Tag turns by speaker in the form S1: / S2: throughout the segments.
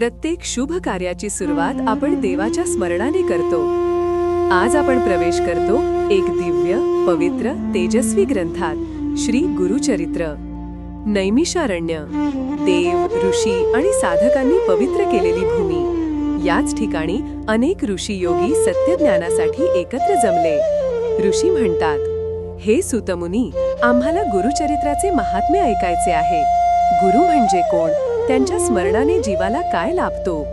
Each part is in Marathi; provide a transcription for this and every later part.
S1: प्रत्येक शुभ कार्याची सुरुवात आपण देवाच्या स्मरणाने करतो. आज आपण प्रवेश करतो एक दिव्य पवित्र तेजस्वी ग्रंथात श्री गुरुचरित्र. नैमिषारण्य. देव ऋषी आणि साधकांनी पवित्र केलेली भूमी. याच ठिकाणी अनेक ऋषी योगी सत्यज्ञानासाठी एकत्र जमले. ऋषी म्हणतात हे सुतमुनी आम्हाला गुरुचरित्राचे महात्म्य ऐकायचे आहे. गुरु म्हणजे कोण? त्यांच्या स्मरणाने जीवाला काय लाभतो?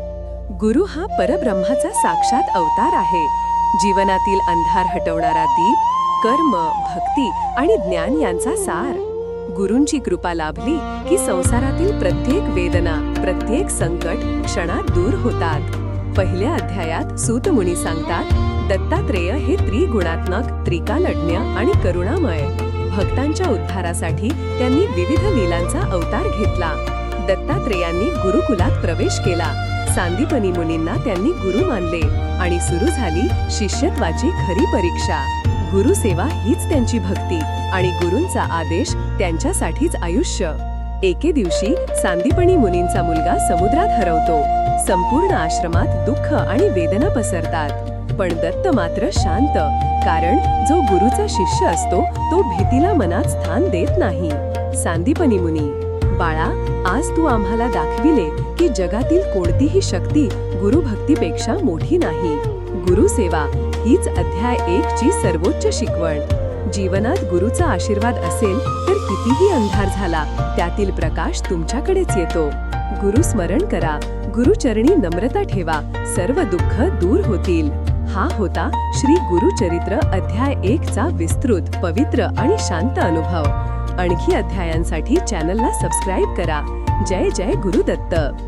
S1: गुरु हा परब्रह्माचा साक्षात अवतार आहे. जीवनातील अंधार हटवणारा दीप कर्म भक्ती आणि ज्ञान यांचा सार. गुरूंची कृपा लाभली की संसारातील प्रत्येक वेदना प्रत्येक संकट क्षणात दूर होतात. पहिल्या अध्यायात सूतमुनी सांगतात दत्तात्रेय हे त्रिगुणात्मक त्रिकालज्ञ आणि करुणामय. भक्तांच्या उद्धारासाठी त्यांनी विविध लीलांचा अवतार घेतला. दत्तात्रेयांनी गुरुकुलात प्रवेश केला. सांदीपनी मुनींना त्यांनी गुरु मानले आणि सुरू झाली शिष्यत्वाची खरी परीक्षा. गुरुसेवा हीच त्यांची भक्ती आणि गुरूंचा आदेश त्यांच्यासाठीच आयुष्य. एके दिवशी सांदीपणी मुनींचा मुलगा समुद्रात हरवतो. संपूर्ण आश्रमात दुःख आणि वेदना पसरतात. पण दत्त मात्र शांत कारण जो गुरुचा शिष्य असतो तो भीतीला मनात स्थान देत नाही. सांदीपनी मुनी बाळा आज तू आम्हाला दाखविले की जगातील कोणतीही शक्ती गुरुभक्तीपेक्षा मोठी नाही. गुरुसेवा हीच अध्याय एक ची सर्वोच्च शिकवण. जीवनात गुरुचा आशीर्वाद असेल तर कितीही अंधार झाला त्यातील प्रकाश तुमच्याकडेच येतो. गुरु स्मरण करा गुरुचरणी नम्रता ठेवा सर्व दुःख दूर होतील. हा होता श्री गुरुचरित्र अध्याय एक चा विस्तृत पवित्र आणि शांत अनुभव. आणखी अध्यायांसाठी चॅनलला सबस्क्राईब करा. जय जय गुरुदत्त.